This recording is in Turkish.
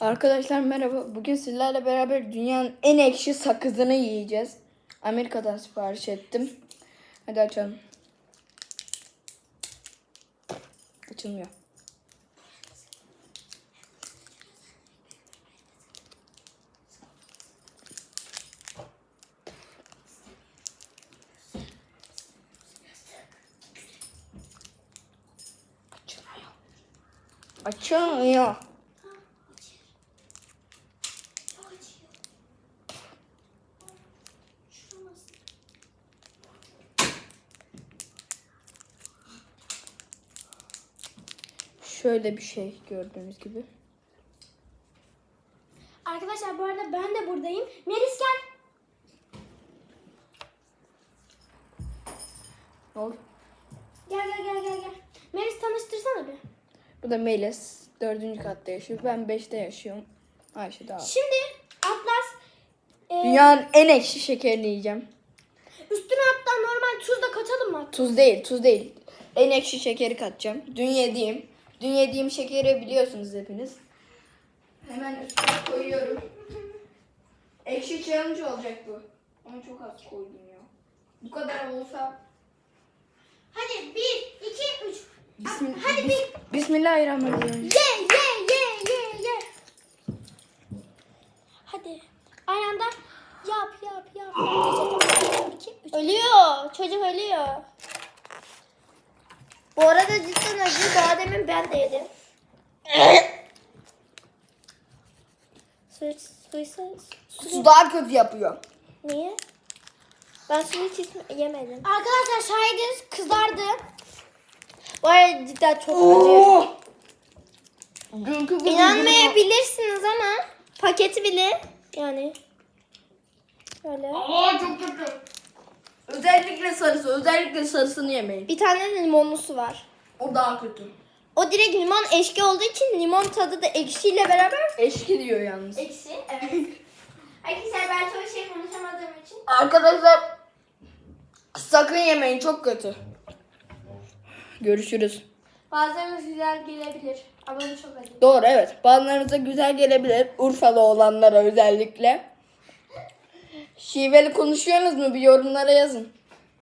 Arkadaşlar merhaba. Bugün sizlerle beraber dünyanın en ekşi sakızını yiyeceğiz. Amerika'dan sipariş ettim. Hadi açalım. Açılmıyor. Açılmıyor. Açılmıyor. Şöyle bir şey gördüğünüz gibi. Arkadaşlar bu arada ben de buradayım. Melis gel. Ne oldu? Gel gel gel gel gel. Melis tanıştırsana bir. Bu da Melis. Dördüncü katta yaşıyor. Ben beşte yaşıyorum. Ayşe daha. Şimdi Atlas e, Dünyanın en ekşi şekerini yiyeceğim. üstüne hatta normal tuz da katalım mı? Tuz değil, tuz değil. En ekşi şekeri katacağım. Dün yediğim. Dün yediğim şekeri biliyorsunuz hepiniz. Hemen üstüne koyuyorum. Ekşi challenge olacak bu. Ama çok az koydum ya. Bu kadar olsa Hadi bir, iki, üç. Bismillah. Hadi bir. Bismillahirrahmanirrahim. Ye ye ye ye ye. Hadi. Aynı anda yap yap yap. Bir, iki, üç. Ölüyor. Çocuk ölüyor. Bu arada cidden acı. Daha demin ben de yedim. Su, suysa, su, Su daha kötü yapıyor. Niye? Ben suyu hiç yemedim. Arkadaşlar şahidiniz kızardı. Arada cidden çok acı. Dünkü İnanmayabilirsiniz ama paketi bile yani böyle. Aa çok kötü. Özellikle sarısı, özellikle sarısını yemeyin. Bir tane de limonlusu var. O daha kötü. O direkt limon eşki olduğu için limon tadı da ekşiyle beraber. Eşki diyor yalnız. Eksi evet. Arkadaşlar ben çok şey konuşamadığım için. Arkadaşlar sakın yemeyin çok kötü. Görüşürüz. Bazılarınız güzel gelebilir ama bu çok acı. Doğru evet. Bazılarınıza güzel gelebilir. Urfalı olanlara özellikle. Şiveli konuşuyorsunuz mu? Bir yorumlara yazın.